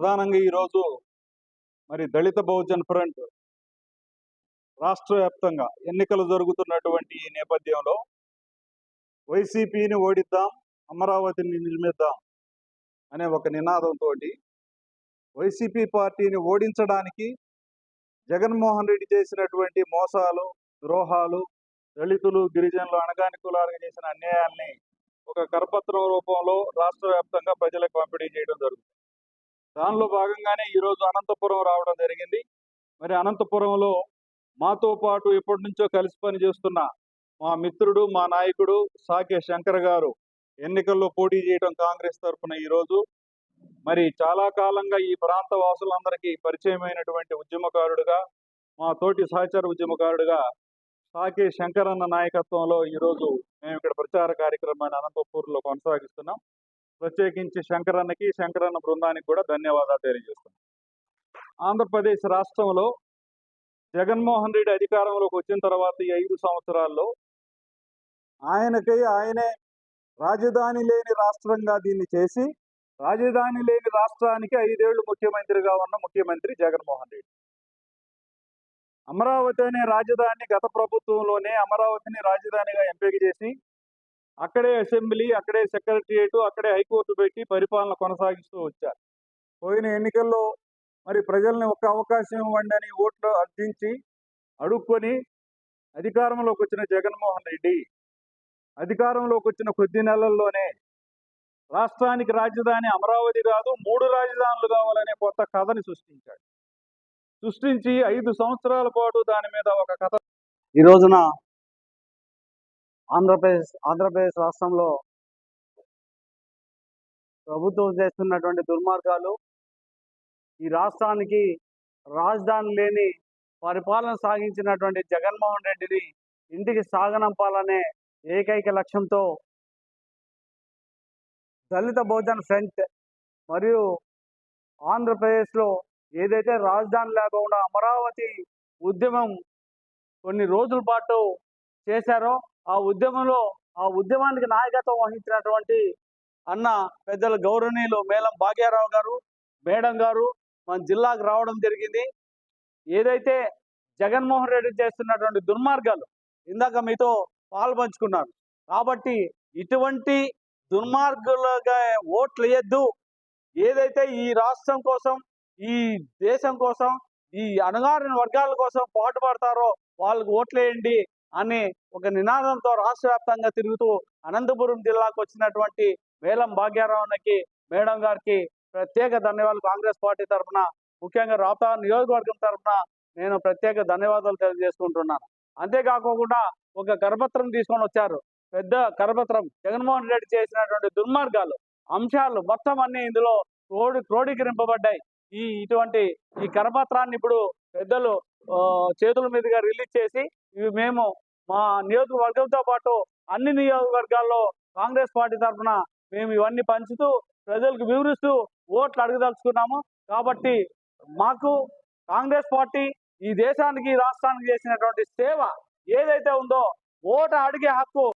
ప్రధానంగా ఈరోజు మరి దళిత బహుజన్ ఫ్రంట్ రాష్ట్ర వ్యాప్తంగా ఎన్నికలు జరుగుతున్నటువంటి ఈ నేపథ్యంలో వైసీపీని ఓడిద్దాం అమరావతిని నిర్మిద్దాం అనే ఒక నినాదంతో వైసీపీ పార్టీని ఓడించడానికి జగన్మోహన్ రెడ్డి చేసినటువంటి మోసాలు ద్రోహాలు దళితులు గిరిజనులు అణగాని కులాలకు చేసిన అన్యాయాల్ని ఒక కరపత్రం రూపంలో రాష్ట్ర వ్యాప్తంగా ప్రజలకు పంపిణీ చేయడం జరుగుతుంది. దానిలో భాగంగానే ఈరోజు అనంతపురం రావడం జరిగింది. మరి అనంతపురంలో మాతో పాటు ఎప్పటి నుంచో కలిసి పనిచేస్తున్న మా మిత్రుడు మా నాయకుడు సాకే శంకర్ గారు ఎన్నికల్లో పోటీ చేయడం కాంగ్రెస్ తరఫున ఈరోజు మరి చాలా కాలంగా ఈ ప్రాంత వాసులందరికీ పరిచయమైనటువంటి ఉద్యమకారుడుగా మా తోటి సహచర ఉద్యమకారుడుగా సాకే శంకర్ అన్న నాయకత్వంలో ఈరోజు మేము ఇక్కడ ప్రచార కార్యక్రమాన్ని అనంతపూర్లో కొనసాగిస్తున్నాం. ప్రత్యేకించి శంకరన్నకి శంకరన్న బృందానికి కూడా ధన్యవాదాలు తెలియజేస్తున్నాం. ఆంధ్రప్రదేశ్ రాష్ట్రంలో జగన్మోహన్ రెడ్డి అధికారంలోకి వచ్చిన తర్వాత ఈ ఐదు సంవత్సరాల్లో ఆయనకై ఆయనే రాజధాని లేని రాష్ట్రంగా దీన్ని చేసి రాజధాని లేని రాష్ట్రానికి ఐదేళ్ళు ముఖ్యమంత్రిగా ఉన్న ముఖ్యమంత్రి జగన్మోహన్ రెడ్డి. అమరావతి అనే రాజధాని గత ప్రభుత్వంలోనే అమరావతిని రాజధానిగా ఎంపిక చేసి అక్కడే అసెంబ్లీ అక్కడే సెక్రటరియేట్ అక్కడే హైకోర్టు పెట్టి పరిపాలన కొనసాగిస్తూ వచ్చారు. పోయిన ఎన్నికల్లో మరి ప్రజల్ని ఒక అవకాశం ఇవ్వండి అని ఓట్లు అర్థించి అడుక్కొని అధికారంలోకి వచ్చిన జగన్మోహన్ రెడ్డి అధికారంలోకి వచ్చిన కొద్ది నెలల్లోనే రాష్ట్రానికి రాజధాని అమరావతి కాదు మూడు రాజధానులు కావాలనే కొత్త కథని సృష్టించాడు. సృష్టించి ఐదు సంవత్సరాల పాటు దాని మీద ఒక కథ ఈ రోజున ఆంధ్రప్రదేశ్ ఆంధ్రప్రదేశ్ రాష్ట్రంలో ప్రభుత్వం చేస్తున్నటువంటి దుర్మార్గాలు ఈ రాష్ట్రానికి రాజధాని లేని పరిపాలన సాగించినటువంటి జగన్మోహన్ రెడ్డిని ఇంటికి సాగనంపాలనే ఏకైక లక్ష్యంతో దళిత భోజన ఫ్రంట్ మరియు ఆంధ్రప్రదేశ్లో ఏదైతే రాజధాని లేకుండా అమరావతి ఉద్యమం కొన్ని రోజుల పాటు చేశారో ఆ ఉద్యమంలో ఆ ఉద్యమానికి నాయకత్వం వహించినటువంటి అన్న పెద్దల గౌరవనీయులు మేలం భాగ్యారావు గారు మేడం గారు మన జిల్లాకు రావడం జరిగింది. ఏదైతే జగన్మోహన్ రెడ్డి చేస్తున్నటువంటి దుర్మార్గాలు ఇందాక మీతో పాల్పంచుకున్నారు కాబట్టి ఇటువంటి దుర్మార్గులుగా ఓట్లు వేయద్దు. ఏదైతే ఈ రాష్ట్రం కోసం ఈ దేశం కోసం ఈ అణగారిన వర్గాల కోసం పాటుపడతారో వాళ్ళకు ఓట్లేయండి అని ఒక నినాదంతో రాష్ట్ర వ్యాప్తంగా తిరుగుతూ అనంతపురం జిల్లాకు వచ్చినటువంటి వేలం భాగ్యారావునికి మేడం గారికి ప్రత్యేక ధన్యవాదాలు. కాంగ్రెస్ పార్టీ తరఫున ముఖ్యంగా రాప్తా నియోజకవర్గం తరఫున నేను ప్రత్యేక ధన్యవాదాలు తెలియజేసుకుంటున్నాను. అంతేకాకుండా ఒక కరపత్రం తీసుకొని వచ్చారు. పెద్ద కరపత్రం జగన్మోహన్ రెడ్డి చేసినటువంటి దుర్మార్గాలు అంశాలు మొత్తం అన్ని ఇందులో క్రోడి క్రోడీకరింపబడ్డాయి. ఈ ఇటువంటి ఈ కరపత్రాన్ని ఇప్పుడు పెద్దలు చేతుల మీదుగా రిలీజ్ చేసి ఇవి మేము మా నియోజకవర్గంతో పాటు అన్ని నియోజకవర్గాల్లో కాంగ్రెస్ పార్టీ తరఫున మేము ఇవన్నీ పంచుతూ ప్రజలకు వివరిస్తూ ఓట్లు అడగదలుచుకున్నాము. కాబట్టి మాకు కాంగ్రెస్ పార్టీ ఈ దేశానికి రాష్ట్రానికి చేసినటువంటి సేవ ఏదైతే ఉందో ఓటు అడిగే హక్కు